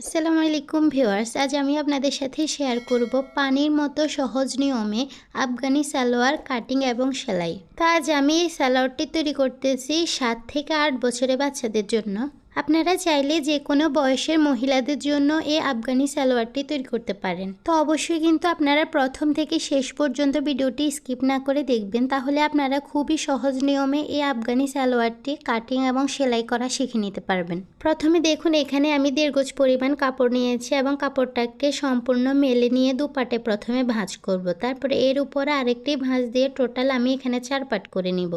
আসসালামু আলাইকুম ভিউয়ার্স, আজ আমি আপনাদের সাথে শেয়ার করব পানির মতো সহজ নিয়মে আফগানি সালোয়ার কাটিং এবং সেলাই। তা আজ আমি এই সালোয়ারটি তৈরি করতেছি সাত থেকে আট বছরের বাচ্চাদের জন্য। আপনারা চাইলে যে কোনো বয়সের মহিলাদের জন্য এই আফগানি সালোয়ারটি তৈরি করতে পারেন। তো অবশ্যই কিন্তু আপনারা প্রথম থেকে শেষ পর্যন্ত ভিডিওটি স্কিপ না করে দেখবেন, তাহলে আপনারা খুবই সহজ নিয়মে এই আফগানি সালোয়ারটি কাটিং এবং সেলাই করা শিখে নিতে পারবেন। প্রথমে দেখুন, এখানে আমি দেড় গোজ পরিমাণ কাপড় নিয়েছি এবং কাপড়টাকে সম্পূর্ণ মেলে নিয়ে দুপাটে প্রথমে ভাঁজ করব। তারপরে এর উপরে আরেকটি ভাঁজ দিয়ে টোটাল আমি এখানে চার পাট করে নিব।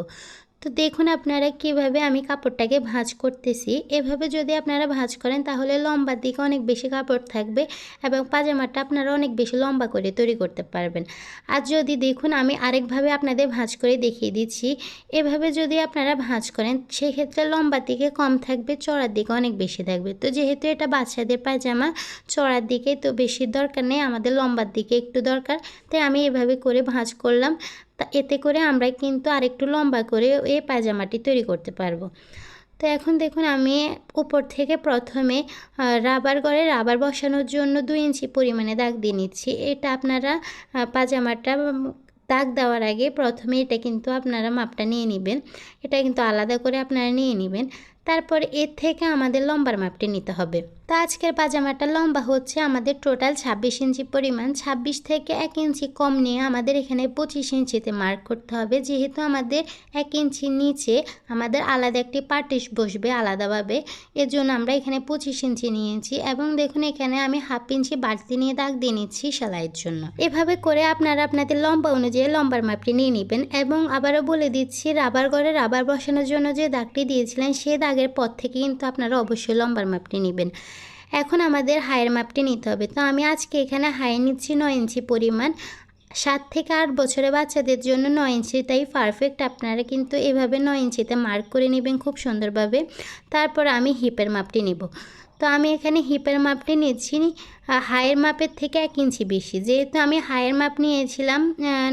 তো দেখুন আপনারা কীভাবে আমি কাপড়টাকে ভাঁজ করতেছি। এভাবে যদি আপনারা ভাঁজ করেন তাহলে লম্বার দিকে অনেক বেশি কাপড় থাকবে এবং পাজামাটা আপনারা অনেক বেশি লম্বা করে তৈরি করতে পারবেন। আর যদি দেখুন আমি আরেকভাবে আপনাদের ভাঁজ করে দেখিয়ে দিচ্ছি, এভাবে যদি আপনারা ভাঁজ করেন সেক্ষেত্রে লম্বার দিকে কম থাকবে চড়ার দিকে অনেক বেশি থাকবে। তো যেহেতু এটা বাচ্চাদের পায়জামা চড়ার দিকে তো বেশি দরকার নেই, আমাদের লম্বার দিকে একটু দরকার, তাই আমি এভাবে করে ভাঁজ করলাম। তা এতে করে আমরা কিন্তু আরেকটু লম্বা করে এই পায়জামাটি তৈরি করতে পারব। তো এখন দেখুন আমি উপর থেকে প্রথমে রাবার করে রাবার বসানোর জন্য দুই ইঞ্চি পরিমাণে দাগ দিয়ে নিচ্ছি। এটা আপনারা পাজামাটা দাগ দেওয়ার আগে প্রথমে এটা কিন্তু আপনারা মাপটা নিয়ে নেবেন। এটা কিন্তু আলাদা করে আপনারা নিয়ে নেবেন। তারপর এর থেকে আমাদের লম্বার মাপটি নিতে হবে। তো আজকের পাজামাটা লম্বা হচ্ছে, আমাদের টোটাল ছাব্বিশ ইঞ্চি পরিমাণ। ছাব্বিশ থেকে এক ইঞ্চি কম নিয়ে আমাদের এখানে পঁচিশ ইঞ্চিতে মার্ক করতে হবে। যেহেতু আমাদের এক ইঞ্চি নিচে, আমাদের আলাদা একটি পার্টিস বসবে আলাদাভাবে। এর জন্য আমরা এখানে পঁচিশ ইঞ্চি নিয়েছি এবং দেখুন এখানে আমি হাফ ইঞ্চি বাড়তি নিয়ে দাগ দিয়ে নিচ্ছি সেলাইয়ের জন্য। এভাবে করে আপনারা আপনাদের লম্বা অনুযায়ী লম্বার মাপটি নিয়ে নেবেন এবং আবারও বলে দিচ্ছি রাবার ঘরে রাবার বসানোর জন্য যে দাগটি দিয়েছিলেন, সে দাগের পর থেকে কিন্তু আপনারা অবশ্যই লম্বার মাপটি নেবেন। এখন আমাদের হায়ের মাপটি নিতে হবে। তো আমি আজকে এখানে হাই নিচ্ছি নয় ইঞ্চি পরিমাণ। সাত থেকে আট বছরের বাচ্চাদের জন্য নয় ইঞ্চি, তাই পারফেক্ট আপনারা কিন্তু এভাবে নয় ইঞ্চিতে মার্ক করে নেবেন খুব সুন্দরভাবে। তারপর আমি হিপের মাপটি নেব। তো আমি এখানে হিপের মাপটি নিচ্ছি হায়ের মাপের থেকে এক ইঞ্চি বেশি। যেহেতু আমি হায়ের মাপ নিয়েছিলাম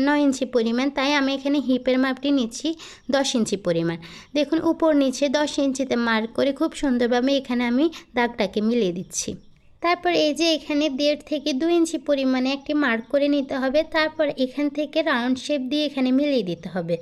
নয় ইঞ্চি পরিমাণ, তাই আমি এখানে হিপের মাপটি নিচ্ছি দশ ইঞ্চি পরিমাণ। দেখুন, উপর নিচে দশ ইঞ্চিতে মার্ক করে খুব সুন্দরভাবে এখানে আমি দাগটাকে মিলিয়ে দিচ্ছি। তারপর এই যে এখানে দেড় থেকে দু ইঞ্চি পরিমাণে একটি মার্ক করে নিতে হবে, তারপর এখান থেকে রাউন্ড শেপ দিয়ে এখানে মিলিয়ে দিতে হবে।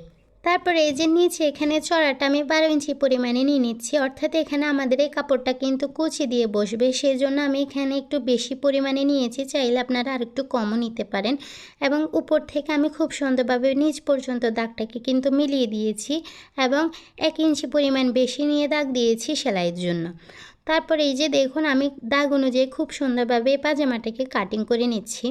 তারপরে এই যে নিচে এখানে চড়াটা আমি বারো ইঞ্চি পরিমাণে নিয়ে নিচ্ছি। অর্থাৎ এখানে আমাদের এই কাপড়টা কিন্তু কুচি দিয়ে বসবে। সেই জন্য আমি এখানে একটু বেশি পরিমাণে নিয়েছি। চাইলে আপনারা আর একটু কমও নিতে পারেন। এবং উপর থেকে আমি খুব সুন্দরভাবে নিচ পর্যন্ত দাগটাকে কিন্তু মিলিয়ে দিয়েছি এবং এক ইঞ্চি পরিমাণ বেশি নিয়ে দাগ দিয়েছি সেলাইয়ের জন্য। তারপরে এই যে দেখুন, আমি দাগ অনুযায়ী খুব সুন্দরভাবে পাজামাটাকে কাটিং করে নিচ্ছি।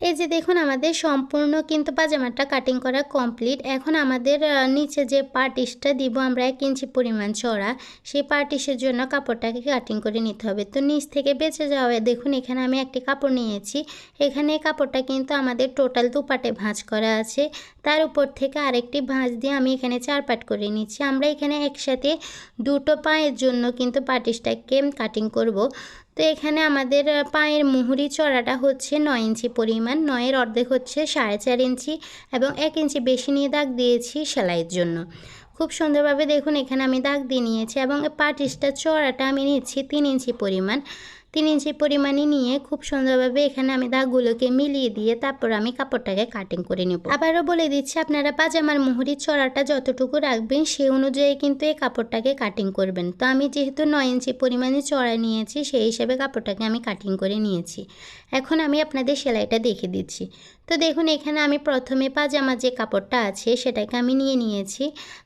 এই যে দেখুন, আমাদের সম্পূর্ণ কিন্তু পাজামাটা কাটিং করা কমপ্লিট এখন আমাদের নিচে যে পার্টিসটা দিব আমরা এক ইঞ্চি পরিমাণ চড়া সেই পার্টিসের জন্য কাপড়টাকে কাটিং করে নিতে হবে। তো নিচ থেকে বেঁচে যাওয়া দেখুন, এখানে আমি একটি কাপড় নিয়েছি। এখানে কাপড়টা কিন্তু আমাদের টোটাল দুপাটে ভাঁজ করা আছে। তার উপর থেকে আরেকটি ভাঁজ দিয়ে আমি এখানে চার পাট করে নিচ্ছি। আমরা এখানে একসাথে দুটো পায়ের জন্য কিন্তু পার্টিসটাকে কাটিং করব। তো এখানে আমাদের পায়ের মুহুরি চড়াটা হচ্ছে নয় ইঞ্চি পরিমাণ, নয়ের অর্ধেক হচ্ছে সাড়ে চার ইঞ্চি এবং এক ইঞ্চি বেশি নিয়ে দাগ দিয়েছি সেলাইয়ের জন্য। খুব সুন্দরভাবে দেখুন এখানে আমি দাগ দিয়ে নিয়েছি এবং পাটিসটা চড়াটা আমি নিচ্ছি তিন ইঞ্চি পরিমাণ। তিন ইঞ্চি পরিমাণে নিয়ে খুব সুন্দরভাবে এখানে আমি দাগগুলোকে মিলিয়ে দিয়ে তারপর আমি কাপড়টাকে কাটিং করে নেব। আবারও বলে দিচ্ছি, আপনারা পাজামার মুহুরির চড়াটা যতটুকু রাখবেন সে অনুযায়ী কিন্তু এই কাপড়টাকে কাটিং করবেন। তো আমি যেহেতু নয় ইঞ্চি পরিমাণে চড়া নিয়েছি, সেই হিসাবে কাপড়টাকে আমি কাটিং করে নিয়েছি। এখন আমি আপনাদের সেলাইটা দেখে দিচ্ছি। তো দেখুন, এখানে আমি প্রথমে পাজামার যে কাপড়টা আছে সেটাকে আমি নিয়ে নিয়েছি।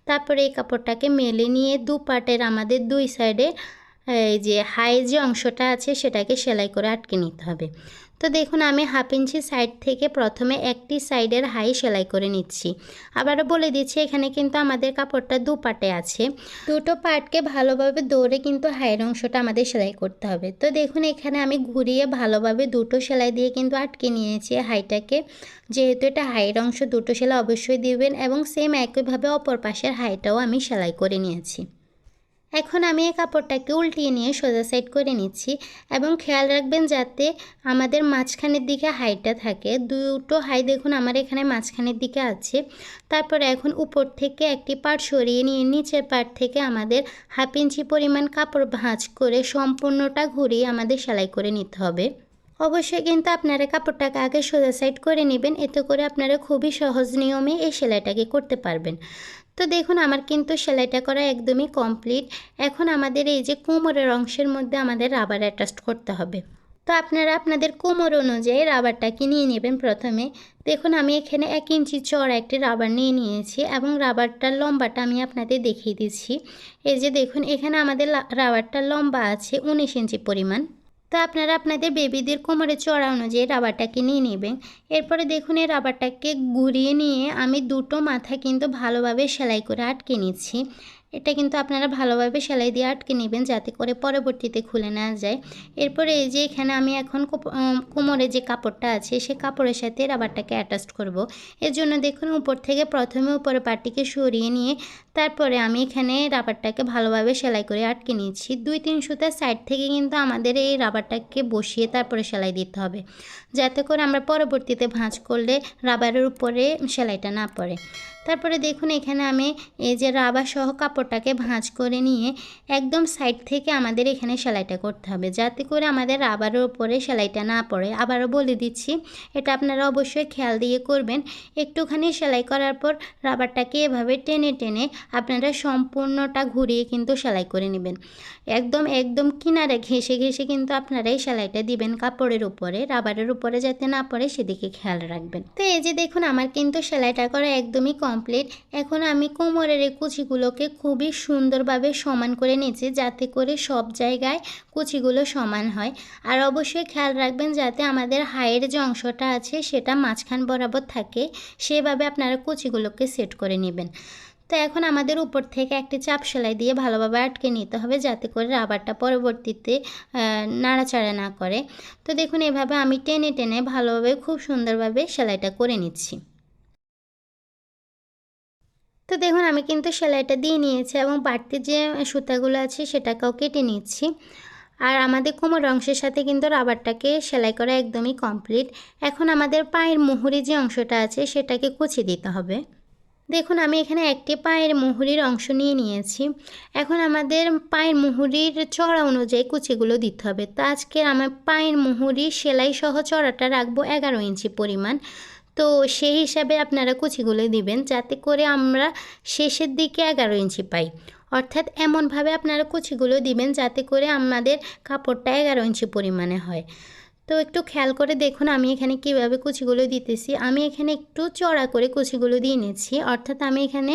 তারপরে এই কাপড়টাকে মেলে নিয়ে দু পাটের আমাদের দুই সাইডে এই যে হাই যে অংশটা আছে সেটাকে সেলাই করে আটকে নিতে হবে। তো দেখুন, আমি হাফ ইঞ্চি সাইড থেকে প্রথমে একটি সাইডের হাই সেলাই করে নিচ্ছি। আবারও বলে দিচ্ছি, এখানে কিন্তু আমাদের কাপড়টা দু পাটে আছে। দুটো পার্টকে ভালোভাবে দৌড়ে কিন্তু হাইয়ের অংশটা আমাদের সেলাই করতে হবে। তো দেখুন, এখানে আমি ঘুরিয়ে ভালোভাবে দুটো সেলাই দিয়ে কিন্তু আটকে নিয়েছি হাইটাকে। যেহেতু এটা হাইয়ের অংশ, দুটো সেলাই অবশ্যই দিবেন এবং সেম একইভাবে অপর পাশের হাইটাও আমি সেলাই করে নিয়েছি। এখন আমি এই কাপড়টাকে উল্টিয়ে নিয়ে সোজা সাইড করে নিচ্ছি এবং খেয়াল রাখবেন যাতে আমাদের মাঝখানের দিকে হাইটা থাকে। দুটো হাই দেখুন আমার এখানে মাঝখানের দিকে আছে। তারপরে এখন উপর থেকে একটি পার্ট সরিয়ে নিয়ে নিচের পার্ট থেকে আমাদের হাফ ইঞ্চি পরিমাণ কাপড় ভাঁজ করে সম্পূর্ণটা ঘুরিয়ে আমাদের সেলাই করে নিতে হবে। অবশ্যই কিন্তু আপনারা কাপড়টাকে আগে সোজা সাইড করে নেবেন। এতে করে আপনারা খুবই সহজ নিয়মে এই সেলাইটাকে করতে পারবেন। তো দেখুন, আমার কিন্তু সেলাইটা করা একদমই কমপ্লিট এখন আমাদের এই যে কোমরের অংশের মধ্যে আমাদের রাবার অ্যাটাচ করতে হবে। তো আপনারা আপনাদের কোমর অনুযায়ী রাবারটাকে নিয়ে নেবেন প্রথমে? দেখুন, আমি এখানে এক ইঞ্চি চড়া একটি রাবার নিয়ে নিয়েছি এবং রাবারটার লম্বাটা আমি আপনাদের দেখিয়ে দিচ্ছি। এই যে দেখুন, এখানে আমাদের রাবারটার লম্বা আছে উনিশ ইঞ্চি পরিমাণ। তো আপনারা আপনাদের বেবিদের কোমরে চড়া অনুযায়ী রাবারটাকে নিয়ে নেবেন। এরপরে দেখুন, এই রাবারটাকে ঘুরিয়ে নিয়ে আমি দুটো মাথা কিন্তু ভালোভাবে সেলাই করে আটকে নিচ্ছি। এটা কিন্তু আপনারা ভালোভাবে সেলাই দিয়ে আটকে নেবেন যাতে করে পরবর্তীতে খুলে না যায়। এরপরে এই যে এখানে আমি এখন কোমরে যে কাপড়টা আছে, সে কাপড়ের সাথে রাবারটাকে অ্যাটাচ করব। এর জন্য দেখুন উপর থেকে প্রথমে উপরে পাটিকে সরিয়ে নিয়ে তারপরে আমি এখানে রাবারটাকে ভালোভাবে সেলাই করে আটকে নিচ্ছি দুই তিন সুতার সাইড থেকে কিন্তু আমাদের এই রাবারটাকে বসিয়ে তারপরে সেলাই দিতে হবে। যাতে করে আমরা পরবর্তীতে ভাঁজ করলে রাবারের উপরে সেলাইটা না পড়ে। তারপরে দেখুন এখানে আমি এই যে রাবার সহ কাপড়টাকে ভাঁজ করে নিয়ে একদম সাইড থেকে আমাদের এখানে সেলাইটা করতে হবে। যাতে করে আমাদের রাবারের উপরে সেলাইটা না পড়ে। আবারও বলে দিচ্ছি, এটা আপনারা অবশ্যই খেয়াল দিয়ে করবেন। একটুখানি সেলাই করার পর রাবারটাকে এভাবে টেনে টেনে আপনারা সম্পূর্ণটা ঘুরিয়ে কিন্তু সেলাই করে নেবেন। একদম একদম কিনারে ঘেঁষে ঘেঁষে কিন্তু আপনারা এই সেলাইটা দিবেন কাপড়ের উপরে, রাবারের উপরে যাতে না পড়ে সেদিকে খেয়াল রাখবেন। তো এই যে দেখুন, আমার কিন্তু সেলাইটা করা একদমই কমপ্লিট এখন আমি কোমরের এই কুচিগুলোকে খুবই সুন্দরভাবে সমান করে নিয়েছি যাতে করে সব জায়গায় কুচিগুলো সমান হয়। আর অবশ্যই খেয়াল রাখবেন যাতে আমাদের হাইয়ের যে অংশটা আছে সেটা মাঝখান বরাবর থাকে, সেভাবে আপনারা কুচিগুলোকে সেট করে নেবেন। তো এখন আমাদের উপর থেকে একটি চাপ সেলাই দিয়ে ভালোভাবে আটকে নিতে হবে যাতে করে রাবারটা পরবর্তীতে নাড়াচাড়া না করে। তো দেখুন এভাবে আমি টেনে টেনে ভালোভাবে খুব সুন্দরভাবে সেলাইটা করে নিচ্ছি। তো দেখুন, আমি কিন্তু সেলাইটা দিয়ে নিয়েছি এবং বাড়তি যে সুতাগুলো আছে সেটাকেও কেটে নিচ্ছি। আর আমাদের কোমর অংশের সাথে কিন্তু রাবারটাকে সেলাই করা একদমই কমপ্লিট। এখন আমাদের পায়ের মুহুরি যে অংশটা আছে সেটাকে কুচি দিতে হবে। দেখুন, আমি এখানে একটি পায়ের মুহুরির অংশ নিয়ে নিয়েছি। এখন আমাদের পায়ের মুহুরির চড়া অনুযায়ী কুচিগুলো দিতে হবে। তো আজকে আমার পায়ের মুহুরি সেলাই সহ চড়াটা রাখব এগারো ইঞ্চি পরিমাণ। তো সেই হিসাবে আপনারা কুচিগুলো দিবেন যাতে করে আমরা শেষের দিকে এগারো ইঞ্চি পাই। অর্থাৎ এমনভাবে আপনারা কুচিগুলো দিবেন যাতে করে আমাদের কাপড়টা এগারো ইঞ্চি পরিমাণে হয়। তো একটু খেয়াল করে দেখুন আমি এখানে কীভাবে কুচিগুলো দিতেছি। আমি এখানে একটু চড়া করে কুচিগুলো দিয়ে নিচ্ছি। অর্থাৎ আমি এখানে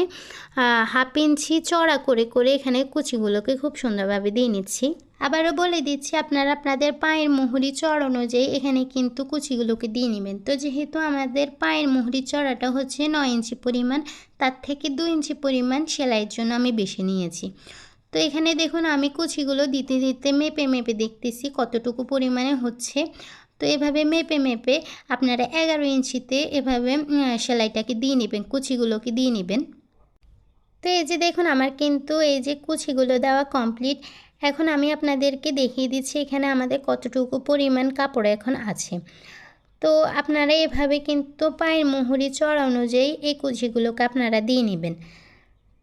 হাফ ইঞ্চি চড়া করে করে এখানে কুচিগুলোকে খুব সুন্দরভাবে দিয়ে নিচ্ছি। আবারও বলে দিচ্ছি, আপনারা আপনাদের পায়ের মুহুরি চড় অনুযায়ী এখানে কিন্তু কুচিগুলোকে দিয়ে নেবেন। তো যেহেতু আমাদের পায়ের মুহুরি চড়াটা হচ্ছে নয় ইঞ্চি পরিমাণ, তার থেকে দু ইঞ্চি পরিমাণ সেলাইয়ের জন্য আমি বেশি নিয়েছি। তো এখানে দেখুন, আমি কুচিগুলো দিতে দিতে মেপে মেপে দেখতেছি কতটুকু পরিমাণে হচ্ছে। তো এভাবে মেপে মেপে আপনারা এগারো ইঞ্চিতে এভাবে সেলাইটাকে দিয়ে নেবেন, কুচিগুলোকে দিয়ে নেবেন। তো এই যে দেখুন, আমার কিন্তু এই যে কুচিগুলো দেওয়া কমপ্লিট এখন আমি আপনাদেরকে দেখিয়ে দিচ্ছি এখানে আমাদের কতটুকু পরিমাণ কাপড় এখন আছে। তো আপনারা এভাবে কিন্তু পায়ের মুহুরি চড়া অনুযায়ী এই কুচিগুলোকে আপনারা দিয়ে নেবেন।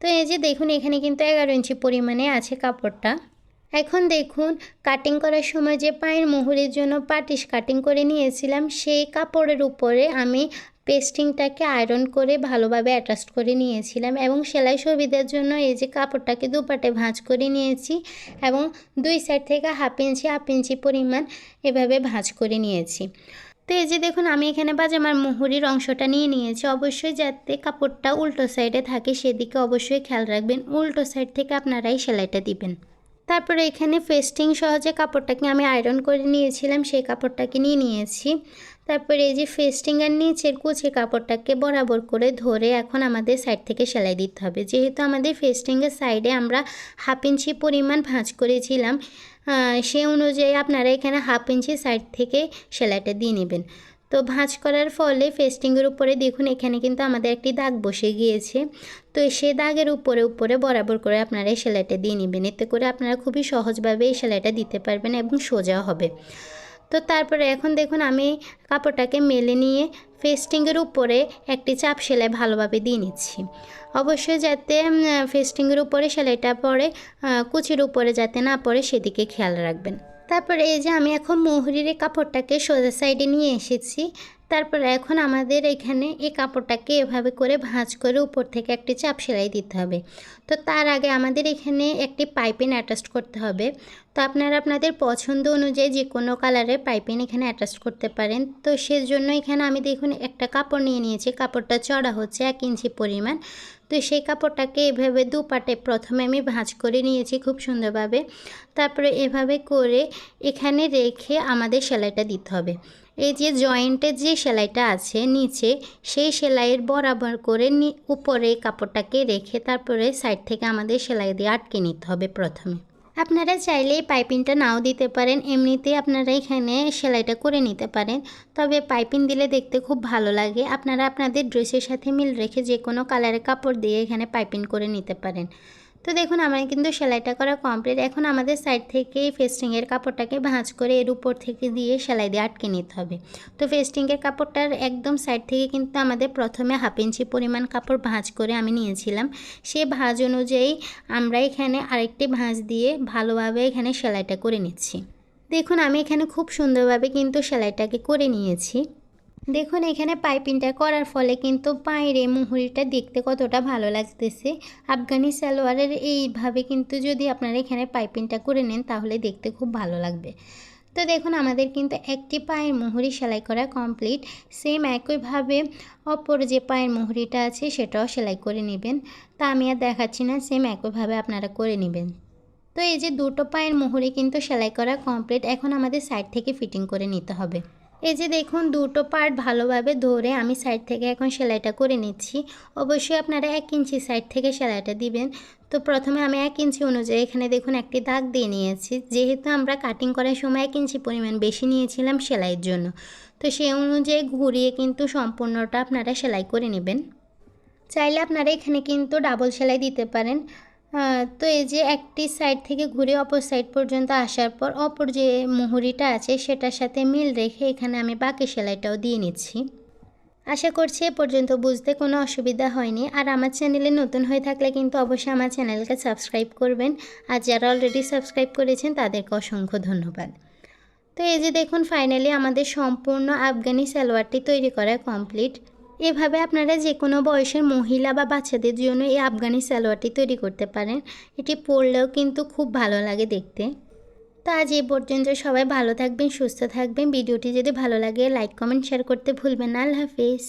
তো এই যে দেখুন, এখানে কিন্তু এগারো ইঞ্চি পরিমাণে আছে কাপড়টা। এখন দেখুন কাটিং করার সময় যে পায়ের মুহুরির জন্য পাটিশ কাটিং করে নিয়েছিলাম, সেই কাপড়ের উপরে আমি পেস্টিংটাকে আয়রন করে ভালোভাবে অ্যাটাচ করে নিয়েছিলাম এবং সেলাই সুবিধার জন্য এই যে কাপড়টাকে দুপাটে ভাঁজ করে নিয়েছি এবং দুই সাইড থেকে হাফ ইঞ্চি হাফ ইঞ্চি পরিমাণ এভাবে ভাঁজ করে নিয়েছি। তো এই যে দেখুন, আমি এখানে বাজামার মুহুরির অংশটা নিয়ে নিয়েছি। অবশ্যই যাতে কাপড়টা উল্টো সাইডে থাকে সেদিকে অবশ্যই খেয়াল রাখবেন। উল্টো সাইড থেকে আপনারাই সেলাইটা দিবেন। তারপরে এখানে ফেস্টিং সহজে কাপড়টাকে আমি আয়রন করে নিয়েছিলাম, সেই কাপড়টাকে নিয়ে নিয়েছি। তারপরে এই যে ফেস্টিংয়ের নিচের কুচি কাপড়টাকে বরাবর করে ধরে এখন আমাদের সাইড থেকে সেলাই দিতে হবে। যেহেতু আমাদের ফেস্টিংয়ের সাইডে আমরা হাফ ইঞ্চি পরিমাণ ভাঁজ করেছিলাম সে অনুযায়ী আপনারা এখানে হাফ ইঞ্চি সাইড থেকে সেলাইটা দিয়ে নেবেন। তো ভাঁজ করার ফলে ফেস্টিংয়ের উপরে দেখুন, এখানে কিন্তু আমাদের একটি দাগ বসে গিয়েছে। তো সে দাগের উপরে উপরে বরাবর করে আপনারা এই সেলাইটা দিয়ে নেবেন। এতে করে আপনারা খুবই সহজভাবে এই সেলাইটা দিতে পারবেন এবং সোজা হবে। তো তারপরে এখন দেখুন আমি কাপড়টাকে মেলে নিয়ে ফেস্টিংয়ের উপরে একটি চাপ সেলাই ভালোভাবে দিয়ে নিচ্ছি। অবশ্যই যাতে ফেস্টিংয়ের উপরে সেলাইটা পরে কুচির উপরে যাতে না পড়ে সেদিকে খেয়াল রাখবেন। তারপরে এই যে আমি এখন মুহুরির কাপড়টাকে সোজা সাইডে নিয়ে এসেছি। তারপরে এখন আমাদের এখানে এই কাপড়টাকে এভাবে করে ভাঁজ করে উপর থেকে একটি চাপ সেলাই দিতে হবে। তো তার আগে আমাদের এখানে একটি পাইপিং অ্যাটাচ করতে হবে। তো আপনারা আপনাদের পছন্দ অনুযায়ী যে কোনো কালারের পাইপিং এখানে অ্যাটাচ করতে পারেন। তো সেজন্য এখানে আমি দেখুন একটা কাপড় নিয়ে নিয়েছি। কাপড়টা চড়া হচ্ছে এক ইঞ্চি পরিমাণ। তো সেই কাপড়টাকে এভাবে দুপাটে প্রথমে আমি ভাঁজ করে নিয়েছি খুব সুন্দরভাবে। তারপরে এভাবে করে এখানে রেখে আমাদের সেলাইটা দিতে হবে। এই যে জয়েন্টের যে সেলাইটা আছে নিচে, সেই সেলাইয়ের বরাবর করে উপরে কাপড়টাকে রেখে তারপরে সাইড থেকে আমাদের সেলাই দিয়ে আটকে নিতে হবে প্রথমে। আপনারা চাইলে পাইপিংটা নাও দিতে পারেন, এমনিতেই আপনারা এখানে সেলাইটা করে নিতে পারেন। তবে পাইপিং দিলে দেখতে খুব ভালো লাগে, আপনারা আপনাদের ড্রেসের সাথে মিল রেখে যে কোনো কালারের কাপড় দিয়ে এখানে পাইপিং করে নিতে পারেন। তো দেখুন আমার কিন্তু সেলাইটা করা কমপ্লিট এখন আমাদের সাইড থেকে ফেস্টিংয়ের কাপড়টাকে ভাঁজ করে এর উপর থেকে দিয়ে সেলাই দিয়ে আটকে নিতে হবে। তো ফেস্টিংয়ের কাপড়টার একদম সাইড থেকে কিন্তু আমাদের প্রথমে হাফ ইঞ্চি পরিমাণ কাপড় ভাঁজ করে আমি নিয়েছিলাম। সেই ভাঁজ অনুযায়ী আমরা এখানে আরেকটি ভাঁজ দিয়ে ভালোভাবে এখানে সেলাইটা করে নিচ্ছি। দেখুন, আমি এখানে খুব সুন্দরভাবে কিন্তু সেলাইটাকে করে নিয়েছি। দেখুন, এখানে পাইপিংটা করার ফলে কিন্তু বাইরে মুহুরিটা দেখতে কতটা ভালো লাগতেছে। আফগানি সালোয়ারের এইভাবে কিন্তু যদি আপনারা এখানে পাইপিংটা করে নেন, তাহলে দেখতে খুব ভালো লাগবে। তো দেখুন, আমাদের কিন্তু একটি পায়ের মুহুরি সেলাই করা কমপ্লিট। সেম একইভাবে অপর যে পায়ের মুহুরিটা আছে, সেটাও সেলাই করে নেবেন। তা আমি আর দেখাচ্ছি না, সেম একইভাবে আপনারা করে নেবেন। তো এই যে দুটো পায়ের মুহুরি কিন্তু সেলাই করা কমপ্লিট, এখন আমাদের সাইড থেকে ফিটিং করে নিতে হবে। এই যে দেখুন, দুটো পার্ট ভালোভাবে ধরে আমি সাইড থেকে এখন সেলাইটা করে নিচ্ছি। অবশ্যই আপনারা এক ইঞ্চি সাইড থেকে সেলাইটা দিবেন। তো প্রথমে আমি এক ইঞ্চি অনুযায়ী এখানে দেখুন একটি দাগ দিয়ে নিয়েছি। যেহেতু আমরা কাটিং করার সময় এক ইঞ্চি পরিমাণ বেশি নিয়েছিলাম সেলাইয়ের জন্য। তো সেই অনুযায়ী ঘুরিয়ে কিন্তু সম্পূর্ণটা আপনারা সেলাই করে নেবেন। চাইলে আপনারা এখানে কিন্তু ডাবল সেলাই দিতে পারেন। তো এই যে একটি সাইড থেকে ঘুরে অপর সাইড পর্যন্ত আসার পর অপর যে মুহুরিটা আছে সেটার সাথে মিল রেখে এখানে আমি বাকি সেলাইটাও দিয়ে নিচ্ছি। আশা করছি এ পর্যন্ত বুঝতে কোনো অসুবিধা হয়নি। আর আমার চ্যানেলে নতুন হয়ে থাকলে কিন্তু অবশ্যই আমার চ্যানেলকে সাবস্ক্রাইব করবেন। আর যারা অলরেডি সাবস্ক্রাইব করেছেন, তাদেরকে অসংখ্য ধন্যবাদ। তো এই যে দেখুন ফাইনালি আমাদের সম্পূর্ণ আফগানি সালোয়ারটি তৈরি করা কমপ্লিট এভাবে আপনারা যে কোনো বয়সের মহিলা বা বাচ্চাদের জন্য এই আফগানি সালোয়ারটি তৈরি করতে পারেন। এটি পরলেও কিন্তু খুব ভালো লাগে দেখতে। তো আজ এই পর্যন্ত সবাই ভালো থাকবেন, সুস্থ থাকবেন। ভিডিওটি যদি ভালো লাগে, লাইক, কমেন্ট, শেয়ার করতে ভুলবেন আল্লাহ হাফিজ।